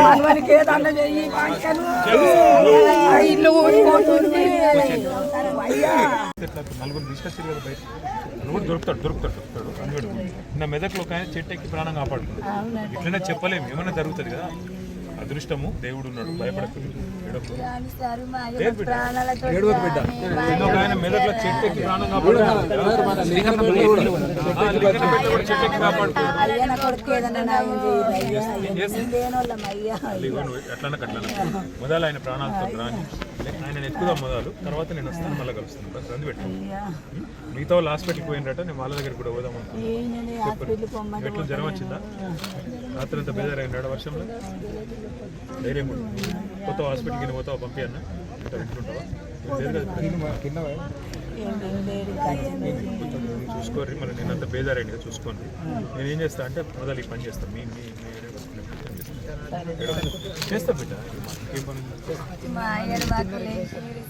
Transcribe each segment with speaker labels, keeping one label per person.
Speaker 1: మనవనికి ఏదన్నా చెయ్యి ఇల్లు ఊడిపోతుంది
Speaker 2: నలుగురు తీసుకొచ్చారు కదా బయట దొరుకుతాడు దొరుకుతాడు దొరుకుతాడు. అందుకడు నా మెదక్లో ఒక ఆయన చెట్టు ఎక్కి ప్రాణం కాపాడుతుంది ఇట్లనే చెప్పలేము ఏమైనా జరుగుతుంది కదా? అదృష్టము దేవుడు ఉన్నాడు భయపడకు. ఏడవకు. లేదు బిడ్డ. నిన్న ఒక ఆయన చెట్టు ఎక్కి ప్రాణం మొదలు ప్రాణాలతో రాని ఆయన ఎత్తుకుదాం మొదలు. తర్వాత నేను వస్తాను మళ్ళీ కలుస్తాను. బస్ రంది పెట్టు మిగతా వాళ్ళు హాస్పిటల్కి పోయినరట నేను వాళ్ళ దగ్గర కూడా పోదాం అనుకున్నాను
Speaker 1: పొమ్మని
Speaker 2: ఎట్లా జ్వరం వచ్చిందా? రాత్రి అంతా బేజారైనాడు వర్షంలో? ధైర్యం కూడా. కొత్త హాస్పిటల్కి పోతావా పంపి అన్న ఇంకా వింటుంటావా చూసుకోర్రి మరి నేను అంత బేజారైంది కదా చూసుకోండి నేను ఏం చేస్తా అంటే మొదలు ఈ పని చేస్తాను మీ మీ. చేస్తా. బిడ్డ.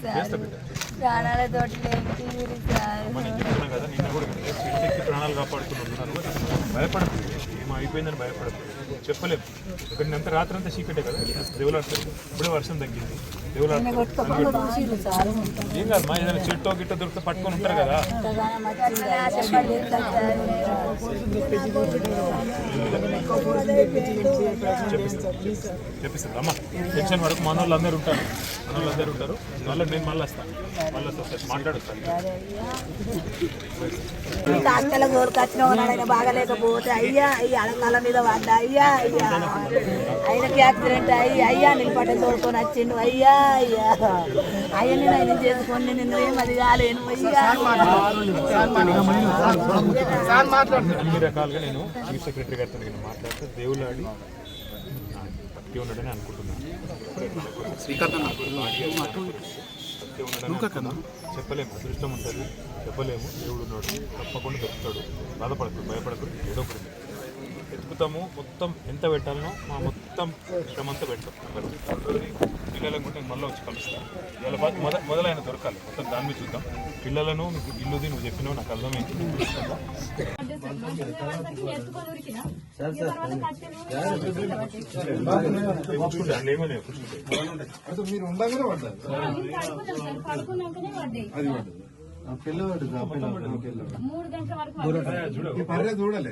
Speaker 2: చేస్తా బిడ్డ.
Speaker 1: ప్రాణాలతోటి
Speaker 2: నేను చెప్తున్నా కదా నిన్ను కూడా చెట్టుకి ప్రాణాలు కాపాడుతున్నాను భయపడదు ఏమో అయిపోయిందని భయపడదు చెప్పలేము ఇక్కడ నేను అంత రాత్రి అంతా చీకటే కదా. దేవులాడుతుంది ఇప్పుడే వర్షం తగ్గింది. ఏం కాదు మా ఏదైనా చెట్టో గిట్ట దొరికితే పట్టుకొని ఉంటారు కదా చెప్పిస్తారు అమ్మా టెన్షన్ వరకు మన వాళ్ళు అందరూ ఉంటారు మన వాళ్ళు అందరూ ఉంటారు మళ్ళీ నేను మళ్ళీ వస్తాను మళ్ళీ వస్తాను మాట్లాడుతాను
Speaker 1: డాక్టర్ల కోరుకొచ్చిన బాగలేకపోతే అయ్యా అయ్యా అలంకాల మీద పడ్డా అయ్యా అయ్యా. ఆయనకి యాక్సిడెంట్ అయ్యి అయ్యా నిలబడ్డ తోడుకొని వచ్చిండు అయ్యా అయ్యా. అయ్యని ఆయన చేసుకొని నిన్ను ఏం అది కాలేను అయ్యా
Speaker 2: అన్ని రకాలుగా నేను చీఫ్ సెక్రటరీ గారితో నేను మాట్లాడితే దేవులాడి భక్తి ఉన్నాడని అనుకుంటున్నాను. చెప్పలేము. అదృష్టం ఉంటుంది. చెప్పలేము. దేవుడు ఉన్నాడు. తప్పకుండా దొరుకుతాడు బాధపడకు భయపడకు ఏదో ఒకటి. ఎత్తుకుతాము మొత్తం ఎంత పెట్టాలనో మా మొత్తం శ్రమ అంతా పెడతాం కూడా నేను మళ్ళీ వచ్చి కలుస్తాను ఇవాళ బాగా మొద మొదలైన దొరకాలి. మొత్తం దాని మీద చూద్దాం. పిల్లలను మీకు ఇల్లుది నువ్వు చెప్పినావు నాకు అర్థమైంది.
Speaker 3: మీరు ఉండగానే పడ్డారు అది పడ్డది పిల్లవాడు పిల్లవాడు.
Speaker 4: మూడు గంటల వరకు
Speaker 3: ఈ పర్రే చూడలే.